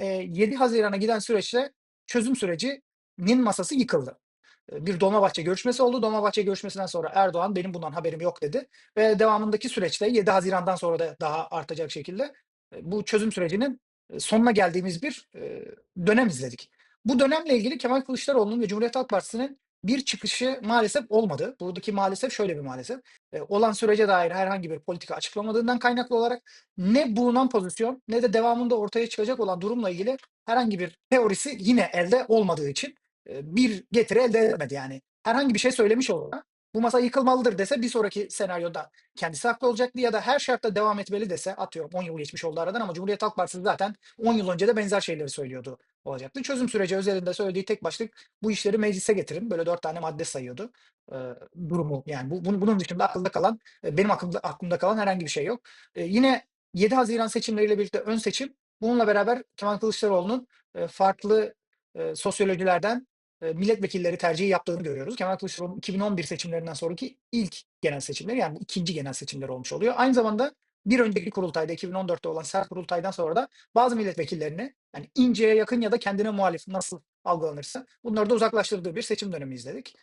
Eee, 7 hazirana giden süreçte çözüm sürecinin masası yıkıldı. Bir Dolmabahçe görüşmesi oldu. Dolmabahçe görüşmesinden sonra Erdoğan, "Benim bundan haberim yok." dedi ve devamındaki süreçte 7 hazirandan sonra da daha artacak şekilde, bu çözüm sürecinin, sonuna geldiğimiz bir, dönem izledik. Bu dönemle ilgili Kemal Kılıçdaroğlu'nun ve Cumhuriyet Halk Partisi'nin bir çıkışı maalesef olmadı. Buradaki maalesef şöyle bir maalesef: Eee, olan sürece dair herhangi bir politika açıklamadığından kaynaklı olarak ne bulunan pozisyon ne de devamında ortaya çıkacak olan durumla ilgili herhangi bir teorisi yine elde olmadığı için, eee, bir getiri elde edemedi yani. Herhangi bir şey söylemiş olsa, "Bu masa yıkılmalıdır." dese bir sonraki senaryoda kendisi haklı olacaktı ya da her şartta devam etmeli dese, atıyorum 10 yıl geçmiş oldu aradan ama Cumhuriyet Halk Partisi zaten 10 yıl önce de benzer şeyleri söylüyordu olacaktı. Çözüm süreci özelinde söylediği tek başlık, "Bu işleri meclise getirin." Böyle 4 tane madde sayıyordu, eee, durumu. Yani bu bunun dışında akılda kalan, eee, benim aklımda aklımda kalan herhangi bir şey yok. Eee, yine 7 haziran seçimleriyle birlikte ön seçim, bununla beraber Kemal Kılıçdaroğlu'nun, eee, farklı, eee, sosyolojilerden, milletvekilleri tercihi yaptığını görüyoruz. Kemal Kılıçdaroğlu'nun 2011 seçimlerinden sonraki ilk genel seçimleri, yani bu 2'nci genel seçimleri olmuş oluyor. Aynı zamanda bir önceki kurultayda 2014'te olan sert kurultaydan sonra da bazı milletvekillerini, yani İnce'ye yakın ya da kendine muhalif nasıl algılanırsa bunları da uzaklaştırdığı bir seçim dönemi izledik.